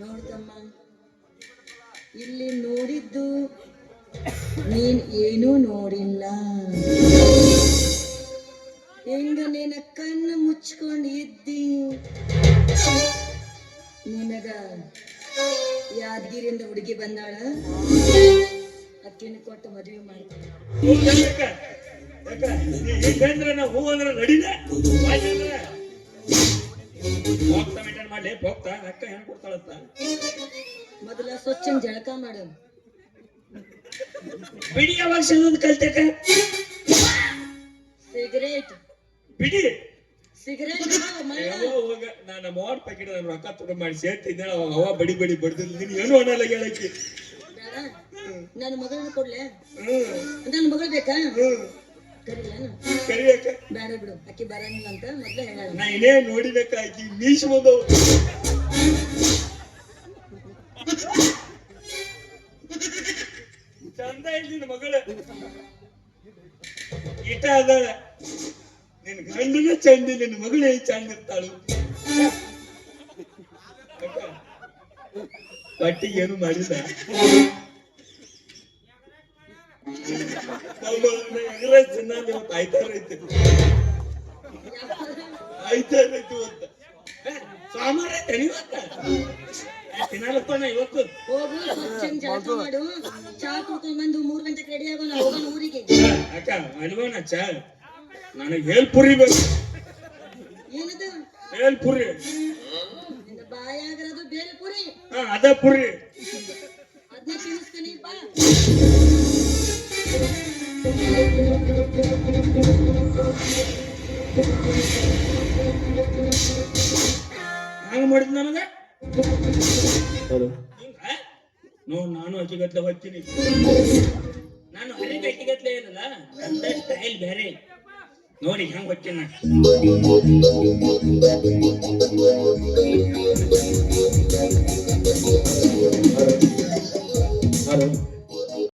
ನೋಡ್ತಮ್ಮ ಇಲ್ಲಿ ನೋಡಿದ್ದು ನೀನ್ ಏನೂ ನೋಡಿಲ್ಲ. ಹೆಂಗ ನಿನ್ನ ಕಣ್ಣು ಮುಚ್ಕೊಂಡು ಇದ್ದಿ? ನಿನಗ ಯಾದಗಿರಿಯಿಂದ ಹುಡುಗಿ ಬಂದಾಳ? ಅಕ್ಕಿನ ಕೊಟ್ಟು ಮದುವೆ ಮಾಡ್ತೀನಿ ಯಾಕ? ನಾವು ಹೂ ಅಂದ್ರೆ ಅಂದ್ರ ಹೋಗ್ತಾ ಮೇಂಟೈನ್ ಮಾಡ್ಲಿ ಹೋಗ್ತಾ ಅಕ್ಕ ಹೆಂಗ್ ಕೊಡ್ತಾಳಂತ. ಮೊದಲ ಸ್ವಚ್ಛಂಗ್ ಜಳಕ ಮಾಡು. ಬಿಡಿ ಯಾವಾಗ ಸಿಗೋದು ಕಲ್ತಕ. ಸಿಗರೇಟ್ ಬಿಡಿ. ಸಿಗರೇಟ್ ನಾನು ಮೂವತ್ ಪ್ಯಾಕೆಟ್ ನಾನು ರೊಕ್ಕ ತುಡು ಮಾಡಿ ಸೇರ್ತಿದ್ದೆ ಅವಾಗ ಅವ ಬಡಿ ಬಡಿ ಬಡ್ದಿಲ್ಲ ನೀನು ಏನು ಅನ್ನಲ್ಲ ಹೇಳಕ್ಕೆ. ನನ್ನ ಮಗಳನ್ನ ಕೊಡ್ಲೆ? ನನ್ನ ಮಗಳು ಬೇಕಾ? ಕರಿಯಕ್ಕ ಬೇಡ ಬಿಡು ಅಕ್ಕಿ ಬರಂಗಿಲ್ಲ ಅಂತ ಮೊದ್ಲೇ ಹೇಳ ನಾ ಇನ್ನೇ ನೋಡಿನಕ್ಕ ಆಕಿ ಮೀಸ್ ಬಂದವು. ಚಂದ ಇದ್ದೀನಿ ಮಗಳ. ಇಟ ಅದಾಳ. ನಿನ್ ಗಂಡನ ಚಂದ ನಿನ್ನ ಮಗಳು ಚಂದ ಇರ್ತಾಳು? ಪಟ್ಟಿಗೆ ಏನು ಮಾಡಿಲ್ಲ. ಎಗ್ರೆಸ್ ತಿನ್ನೋದು ಇವತ್ತು ಆಯ್ತಾರ ಐತೆ ಆಯ್ತಾರ ಐತಿ ಇವತ್ತು ಮಾಡು ಊರಿಗೆ ಅಕ್ಕ ಅಲ್ವನ ಚಾ ನನಗೆ ಹೇಳ್ ಪುರಿ ಬೇಕು ಪುರಿ ಬಾಯಾಗಿರೋದು ಪುರಿ ಅದ ಪುರಿ ಅದನ್ನ ತಿನ್ನಿಸ್ತೀನಿ ಬಾ ಹಂಗ ಮಾಡಿದ್ ನಾನು ಹಿಂಗ ನೋಡ್ ನಾನು ಅಕ್ಕಿಗತ್ಲೆ ಹೋಗ್ತೀನಿ. ನಾನು ಹರಿದ ಅಕ್ಕಿಗತ್ಲೆ ಏನಲ್ಲ ನಂದ ಸ್ಟೈಲ್ ಬೇರೆ. ನೋಡಿ ಹೆಂಗ್ ಹೋಗ್ತೀನಿ ನಾ